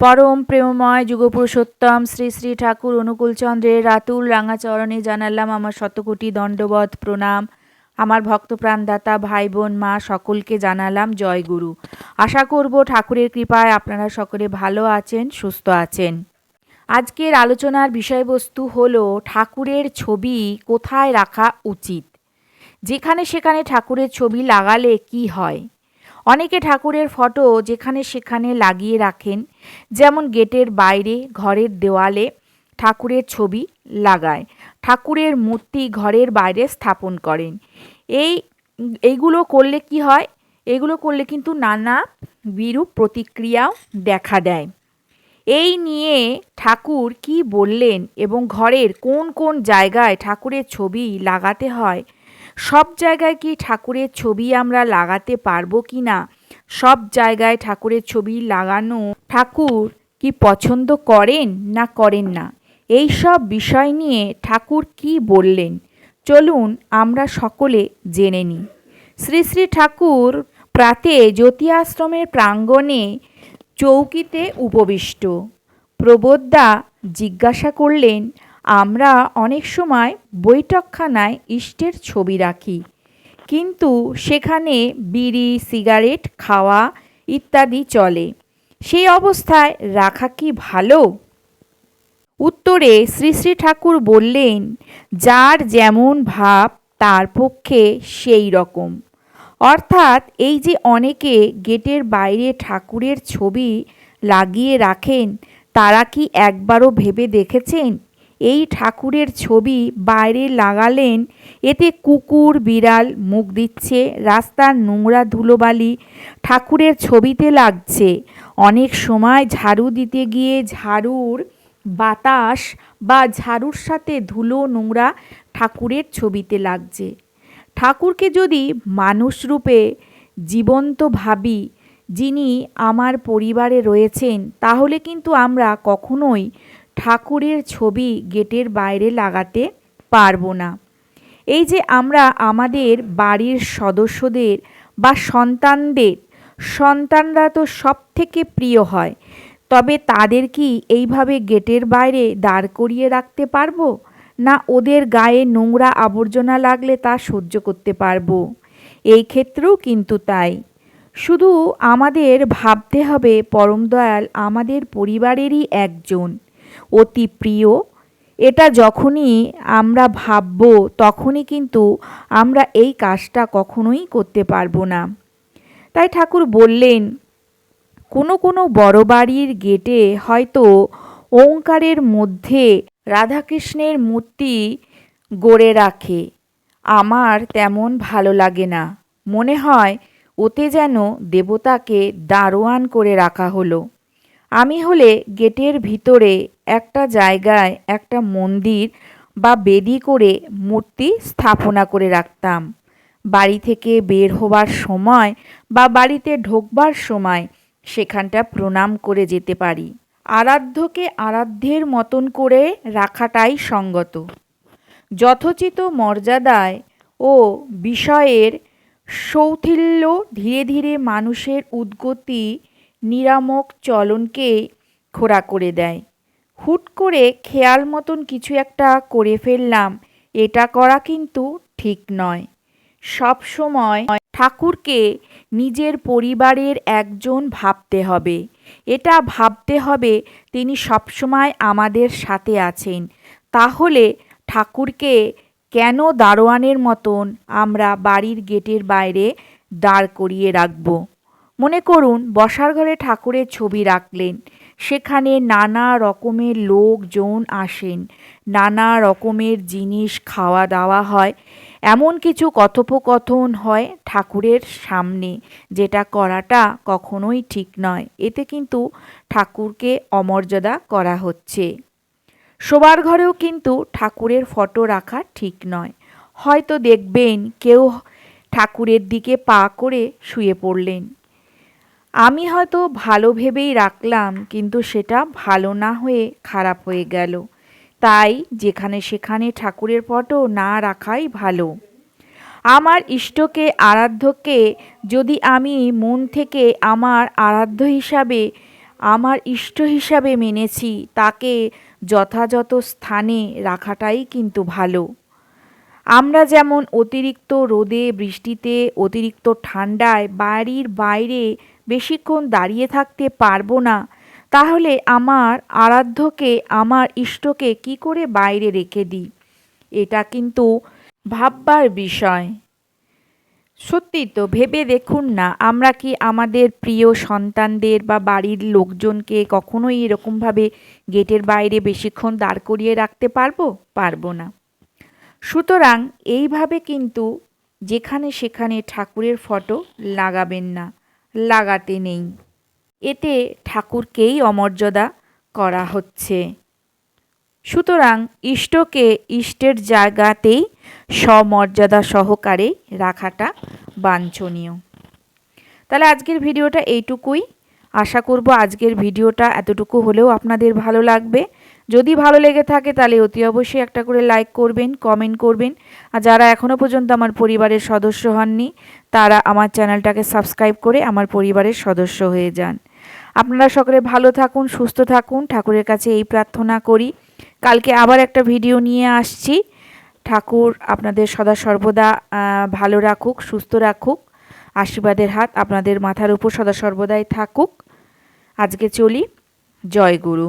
পরম প্রেমময় যুগপুরুষোত্তম শ্রী শ্রী ঠাকুর অনুকূলচন্দ্রের রাতুল রাঙাচরণে জানালাম আমার শতকোটি দণ্ডবধ প্রণাম। আমার ভক্তপ্রাণদাতা ভাই বোন মা সকলকে জানালাম জয় গুরু। আশা করব ঠাকুরের কৃপায় আপনারা সকলে ভালো আছেন, সুস্থ আছেন। আজকের আলোচনার বিষয়বস্তু হলো ঠাকুরের ছবি কোথায় রাখা উচিত? যেখানে সেখানে ঠাকুরের ছবি লাগালে কি হয়? অনেকে ঠাকুরের ফটো যেখানে সেখানে লাগিয়ে রাখেন, যেমন গেটের বাইরে, ঘরের দেওয়ালে ঠাকুরের ছবি লাগায়। ঠাকুরের মূর্তি ঘরের বাইরে স্থাপন করেন। এই, এইগুলো করলে কি হয়? এগুলো করলে কিন্তু নানা বিরূপ প্রতিক্রিয়াও দেখা দেয়। এই নিয়ে ঠাকুর কি বললেন এবং ঘরের কোন কোন জায়গায় ঠাকুরের ছবি লাগাতে হয় সব জায়গায় কি ঠাকুরের ছবি আমরা লাগাতে পারব কি না? সব জায়গায় ঠাকুরের ছবি লাগানো ঠাকুর কি পছন্দ করেন না করেন না? এই সব বিষয় নিয়ে ঠাকুর কি বললেন? চলুন আমরা সকলে জেনে নিই। শ্রী শ্রী ঠাকুর প্রাতে জ্যোতি আশ্রমের প্রাঙ্গণে চৌকিতে উপবিষ্ট। প্রবোদ্দা জিজ্ঞাসা করলেন আমরা অনেক সময় বৈঠকখানায় ইষ্টের ছবি রাখি। কিন্তু সেখানে বিড়ি, সিগারেট, খাওয়া ইত্যাদি চলে। সেই অবস্থায় রাখা কি ভালো? উত্তরে শ্রী শ্রী ঠাকুর বললেন, যার যেমন ভাব, তার পক্ষে সেই রকম। অর্থাৎ এই যে অনেকে গেটের বাইরে ঠাকুরের ছবি লাগিয়ে রাখেন, তারা কি একবারও ভেবে দেখেছেন? এই ঠাকুরের ছবি বাইরে লাগালেন, এতে কুকুর, বিড়াল মুখ দিচ্ছে, রাস্তার নোংরা ধুলোবালি ঠাকুরের ছবিতে লাগছে। অনেক সময় ঝাড়ু দিতে গিয়ে ঝাড়ুর বাতাস বা ঝাড়ুর সাথে ধুলো নোংরা ঠাকুরের ছবিতে লাগছে। ঠাকুরকে যদি মানুষ রূপে জীবন্ত ভাবি, যিনি আমার পরিবারে রয়েছেন, তাহলে কিন্তু আমরা কখনোই ঠাকুরের ছবি গেটের বাইরে লাগাতে পারব না। এই যে আমরা আমাদের বাড়ির সদস্যদের বা সন্তানদের, সন্তানরা তো সব থেকে প্রিয় হয়, তবে তাদের কি এইভাবে গেটের বাইরে দাঁড় করিয়ে রাখতে পারব? না ওদের গায়ে নোংরা আবর্জনা লাগলে তা সহ্য করতে পারব? এই ক্ষেত্রেও কিন্তু তাই। শুধু আমাদের ভাবতে হবে, পরম দয়াল আমাদের পরিবারেরই একজন। অতি প্রিয়। এটা যখনই আমরা ভাবব, তখনই কিন্তু আমরা এই কাজটা কখনোই করতে পারব না। তাই ঠাকুর বললেন, কোনো কোনো বড় বাড়ির গেটে হয়তো ওঙ্কারের মধ্যে রাধাকৃষ্ণের মূর্তি গড়ে রাখে। আমার তেমন ভালো লাগে না। মনে হয় ওতে যেন দেবতাকে দারোয়ান করে রাখা হলো। আমি হলে গেটের ভিতরে একটা জায়গায় একটা মন্দির বা বেদি করে মূর্তি স্থাপনা করে রাখতাম। বাড়ি থেকে বের হবার সময় বা বাড়িতে ঢোকবার সময় সেখানটা প্রণাম করে যেতে পারি। আরাধ্যকে আরাধ্যের মতন করে রাখাটাই সঙ্গত। যথোচিত মর্যাদায় ও বিষয়ের সৌথিল্য ধীরে ধীরে মানুষের উদ্গতি নিরামক চলনকে খোড়া করে দেয়। হুট করে খেয়াল মতন কিছু একটা করে ফেললাম, এটা করা কিন্তু ঠিক নয়। সব সময় ঠাকুরকে নিজের পরিবারের একজন ভাবতে হবে। এটা ভাবতে হবে তিনি সবসময় আমাদের সাথে আছেন। তাহলে ঠাকুরকে কেন দারোয়ানের মতন আমরা বাড়ির গেটের বাইরে দাঁড় করিয়ে রাখব? মনে করুন, বসার ঘরে ঠাকুরের ছবি রাখলেন। সেখানে নানা রকমের লোকজন আসেন। নানা রকমের জিনিস খাওয়া দাওয়া হয়। এমন কিছু কথোপকথন হয় ঠাকুরের সামনে, যেটা করাটা কখনোই ঠিক নয়। এতে কিন্তু ঠাকুরকে অমর্যাদা করা হচ্ছে। শোবার ঘরেও কিন্তু ঠাকুরের ফটো রাখা ঠিক নয়। হয়তো দেখবেন কেউ ঠাকুরের দিকে পা করে শুয়ে পড়লেন। আমি হয়তো ভালো ভেবেই রাখলাম, কিন্তু সেটা ভালো না হয়ে খারাপ হয়ে গেল। তাই যেখানে সেখানে ঠাকুরের ফটো না রাখাই ভালো। আমার ইষ্টকে আরাধ্যকে যদি আমি মন থেকে আমার আরাধ্য হিসাবে, আমার ইষ্ট হিসাবে মেনেছি, তাকে যথাযথ স্থানে রাখাটাই কিন্তু ভালো। আমরা যেমন অতিরিক্ত রোদে বৃষ্টিতে, অতিরিক্ত ঠান্ডায় বাড়ির বাইরে বেশিক্ষণ দাঁড়িয়ে থাকতে পারব না। তাহলে আমার আরাধ্যকে, আমার ইষ্টকে কি করে বাইরে রেখে দিই? এটা কিন্তু ভাববার বিষয়। সত্যি তো, ভেবে দেখুন না, আমরা কি আমাদের প্রিয় সন্তানদের বা বাড়ির লোকজনকে কখনোই এরকমভাবে গেটের বাইরে বেশিক্ষণ দাঁড় করিয়ে রাখতে পারব? পারব না। সুতরাং এইভাবে কিন্তু যেখানে সেখানে ঠাকুরের ফটো লাগাবেন না। লাগাতে নেই। এতে ঠাকুরকেই অমর্যাদা করা হচ্ছে। সুতরাং ইষ্টকে ইষ্টের জায়গাতেই সমর্যাদা সহকারে রাখাটা বাঞ্ছনীয়। তাহলে আজকের ভিডিওটা এইটুকুই। আশা করব আজকের ভিডিওটা এতটুকু হলেও আপনাদের ভালো লাগবে। যদি ভালো লেগে থাকে তাহলে অতি অবশ্যই একটা করে লাইক করবেন, কমেন্ট করবেন। আর যারা এখনও পর্যন্ত আমার পরিবারের সদস্য হননি তারা আমার চ্যানেলটাকে সাবস্ক্রাইব করে আমার পরিবারের সদস্য হয়ে যান। আপনারা সকলে ভালো থাকুন, সুস্থ থাকুন। ঠাকুরের কাছে এই প্রার্থনা করি। কালকে আবার একটা ভিডিও নিয়ে আসছি। ঠাকুর আপনাদের সদা সর্বদা ভালো রাখুক, সুস্থ রাখুক। আশীর্বাদের হাত আপনাদের মাথার উপর সদা সর্বদাই থাকুক। আজকে চলি। জয় গুরু।